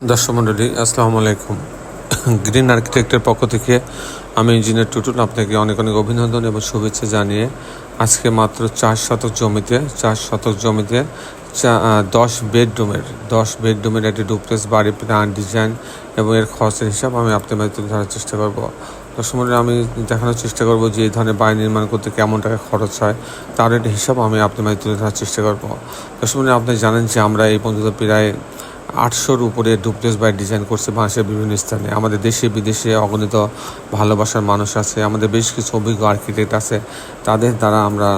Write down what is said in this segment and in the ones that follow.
দর্শক মণ্ডলী, আসসালামু আলাইকুম। গ্রিন আর্কিটেক্টের পক্ষ থেকে আমি ইঞ্জিনিয়ার টুটুল আপনাকে অনেক অনেক অভিনন্দন এবং শুভেচ্ছা জানিয়ে আজকে মাত্র চার শতক জমিতে, চার শতক জমিতে দশ বেডরুমের দশ বেডরুমের একটি ডুপ্লেক্স বাড়ি প্ল্যান ডিজাইন এবং এর খরচের হিসাব আমি আপনার মাঝে তুলে ধরার চেষ্টা করব। দর্শক আমি দেখানোর চেষ্টা করব যে এই ধরনের বাড়ি নির্মাণ করতে কেমন টাকা খরচ হয়, তার একটা হিসাব আমি আপনার মাঝে তুলে ধরার চেষ্টা করব। দর্শক আপনি জানেন যে আমরা এই পর্যন্ত প্রায় আটশোর উপরে ডুপ্লেস বাড়ি ডিজাইন করছে বাংলাদেশের বিভিন্ন স্থানে। আমাদের দেশে, বিদেশে অগণিত ভালোবাসার মানুষ আছে, আমাদের বেশ কিছু অভিজ্ঞ আর্কিটেক্ট আছে। তাদের দ্বারা আমরা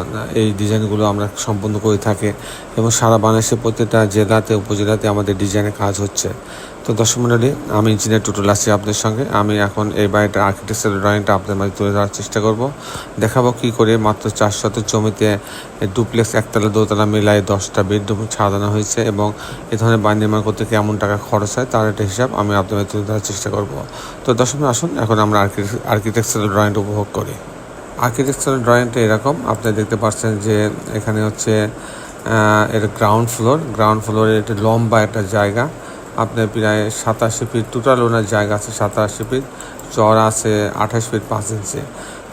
এই ডিজাইনগুলো আমরা সম্পন্ন করে থাকি। এবং সারা বাংলাদেশের প্রত্যেকটা জেলাতে, উপজেলাতে আমাদের ডিজাইনের কাজ হচ্ছে। তো দর্শক মণ্ডলী আমি ইঞ্জিনিয়ার টুটুল আছি আপনাদের সঙ্গে। আমি এখন এই বাড়িটার আর্কিটেকচার ড্রয়িংটা আপনাদের মাঝে তুলে ধরার চেষ্টা করব। দেখাবো কী করে মাত্র চার শত জমিতে ডুপ্লেক্স একতলা, দোতলা মিলায় দশটা বেডরুম সাজানো হয়েছে এবং এ ধরনের বাড়ি নির্মাণ করতে কেমন টাকা খরচ হয় তার একটা হিসাব আমি আপনাদের তুলে ধরার চেষ্টা করব। তো দর্শক আসুন, এখন আমরা আর্কিটেকচারাল ড্রয়িংটা উপভোগ করি। আর্কিটেকচারাল ড্রয়িংটা এরকম, আপনি দেখতে পাচ্ছেন যে এখানে হচ্ছে এটা গ্রাউন্ড ফ্লোর গ্রাউন্ড ফ্লোরে এটা লম্বা একটা জায়গা। আপনার প্রায় সাতাশি ফিট টোটাল ওনার জায়গা আছে সাতাশি ফিট চড় আছে আঠাশ ফিট পাঁচ ইঞ্চি।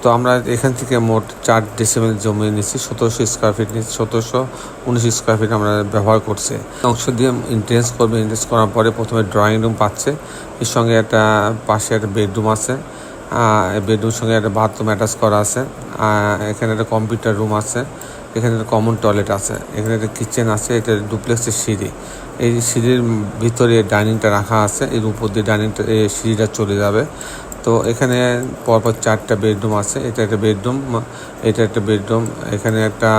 তো আমরা এখান থেকে মোট চার ডেসিমেল জমি নিচ্ছি, সতেরোশো স্কোয়ার ফিট নিচ্ছি, সতেরোশো উনিশ স্কোয়ার ফিট আমরা ব্যবহার করছি। অংশ দিয়ে ইন্টারেস্ট করবে ইন্টারেস্ট করার পরে প্রথমে ড্রয়িং রুম পাচ্ছে। এর সঙ্গে একটা পাশে একটা বেডরুম আছে। বেডরুমের সঙ্গে একটা বাথরুম অ্যাটাচ করা আছে। এখানে একটা কম্পিউটার রুম আছে। এখানে একটা কমন টয়লেট আছে, এখানে একটা কিচেন আছে, এটা ডুপ্লেক্সের সিঁড়ি। এই সিঁড়ির ভিতরে ডাইনিংটা রাখা আছে, এর উপর দিয়ে ডাইনিংটা সিঁড়িটা চলে যাবে। তো এখানে পরপর চারটা বেডরুম আছে, এটা একটা বেডরুম এটা একটা বেডরুম এখানে একটা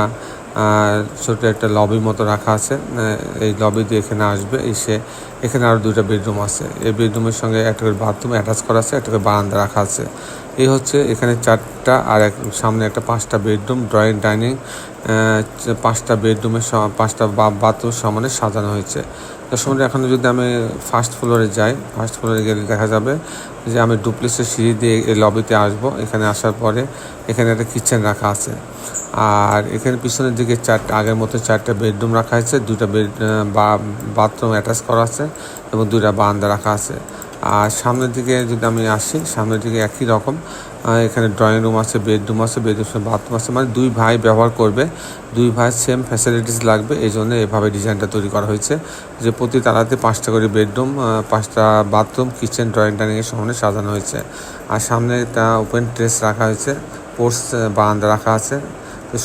ছোট একটা লবি মতো রাখা আছে এই লবি দিয়ে এখানে আসবে, এসে এখানে আরও দুইটা বেডরুম আছে। এই বেডরুমের সঙ্গে একটা করে বাথরুম অ্যাটাচ করা আছে, একটা করে বারান্দা রাখা আছে। এই হচ্ছে এখানে চারটা আর এক সামনে একটা পাঁচটা বেডরুম ড্রয়িং ডাইনিং পাঁচটা বেডরুমের পাঁচটা বাথরুম সমানে সাজানো হয়েছে। তো সময় এখন যদি আমি ফার্স্ট ফ্লোরে যাই ফার্স্ট ফ্লোরে গেলে দেখা যাবে যে আমি ডুপ্লেক্সের সিঁড়ি দিয়ে এই লবিতে আসব। এখানে আসার পরে এখানে একটা কিচেন রাখা আছে। আর এখানে পিছনের দিকে চারটা, আগের মতো চারটা বেডরুম রাখা আছে দুইটা বেড বাথরুম অ্যাটাচ করা আছে। এবং দুইটা বারান্দা রাখা আছে। আর সামনের দিকে যদি আমি আসি, সামনের দিকে একই রকম। এখানে ড্রয়িং রুম আছে বেডরুম আছে বেডরুম বাথরুম আছে। মানে দুই ভাই ব্যবহার করবে, দুই ভাই সেম ফ্যাসিলিটিস লাগবে। এই জন্য এভাবে ডিজাইনটা তৈরি করা হয়েছে যে প্রতি তালাতে পাঁচটা করে বেডরুম পাঁচটা বাথরুম কিচেন ড্রয়িং ডাইনিংয়ের সামনে সাজানো হয়েছে। আর সামনে একটা ওপেন ট্রেস রাখা হয়েছে পোর্স বারান্দা রাখা আছে।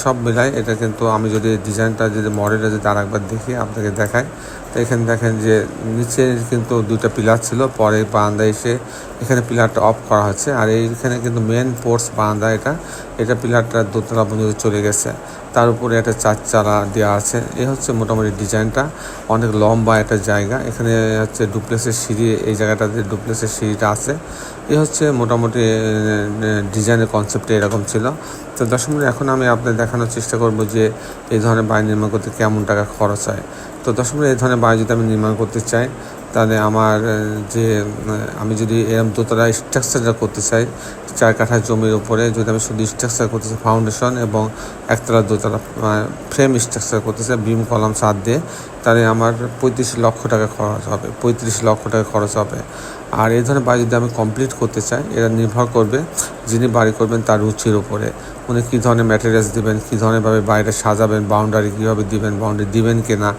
সব মিলাই এটা কিন্তু আমি যদি ডিজাইনটা যদি মডেলটা যদি আরেকবার দেখি, আপনাকে দেখাই। তো এখানে দেখেন যে নিচে কিন্তু দুইটা পিলার ছিল, পরে বারান্দা এসে এখানে পিলারটা অফ করা হচ্ছে। আর এইখানে কিন্তু মেন পোর্টস বারান্দা এটা। এটা পিলারটা দোতলা পর্যন্ত চলে গেছে। তার উপরে একটা চার চালা দেওয়া আছে। এ হচ্ছে মোটামুটি ডিজাইনটা। অনেক লম্বা একটা জায়গা। এখানে হচ্ছে ডুপ্লেক্সের সিঁড়ি, এই জায়গাটাতে ডুপ্লেক্সের সিঁড়িটা আছে। এ হচ্ছে মোটামুটি ডিজাইনের কনসেপ্টটা এরকম ছিল। তো দশ এখন আমি আপনাদের দেখানোর চেষ্টা করব যে এই ধরনের বাড়ি নির্মাণ করতে কেমন টাকা খরচ হয়। তো দশ এই ধরনের বাড়ি যদি আমি নির্মাণ করতে চাই, তাহলে আমার যে আমি যদি এরকম দোতলা স্ট্রাকচারটা করতে চাই, চার কাঠা জমির উপরে যদি আমি শুধু স্ট্রাকচার করতে চাই ফাউন্ডেশন এবং একতলা দোতলা ফ্রেম স্ট্রাকচার করতে চাই বিম কলাম সাত দিয়ে, তাহলে আমার পঁয়ত্রিশ লক্ষ টাকা খরচ হবে, পঁয়ত্রিশ লক্ষ টাকা খরচ হবে। আর এই ধরনের বাড়ি যদি আমি কমপ্লিট করতে চাই, এটা নির্ভর করবে যিনি বাড়ি করবেন তার রুচির উপরে। উনি কী ধরনের ম্যাটেরিয়ালস দেবেন, কী ধরনেরভাবে বাইরে সাজাবেন বাউন্ডারি কীভাবে দিবেন বাউন্ডারি দিবেন কি না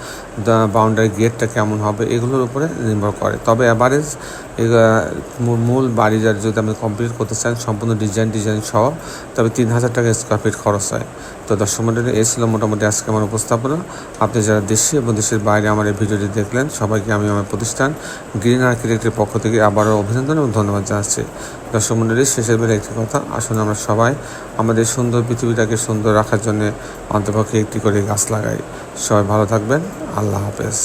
বাউন্ডারি গেটটা কেমন হবে, এগুলোর উপরে নির্ভর করে। তবে অ্যাভারেজ মূল বাড়ি যার যদি আপনি কমপ্লিট করতে চান, সম্পূর্ণ ডিজাইন ডিজাইন সহ, তবে তিন হাজার টাকা স্কোয়ার ফিট খরচ হয়। তো দর্শক মন্ডলী এই ছিল মোটামুটি আজকে আমার উপস্থাপনা। আপনি যারা দেশে এবং দেশের বাইরে আমার এই ভিডিওটি দেখলেন, সবাইকে আমি আমার প্রতিষ্ঠান গ্রিন আর্কিটেক্টের পক্ষ থেকে আবারও অভিনন্দন এবং ধন্যবাদ জানাচ্ছি। দর্শক মন্ডলী, শেষের বেলা একটি কথা। আসুন আমরা সবাই আমাদের সুন্দর পৃথিবীটাকে সুন্দর রাখার জন্য অন্তপক্ষে একটি করে গাছ লাগাই। সবাই ভালো থাকবেন। আল্লাহ হাফেজ।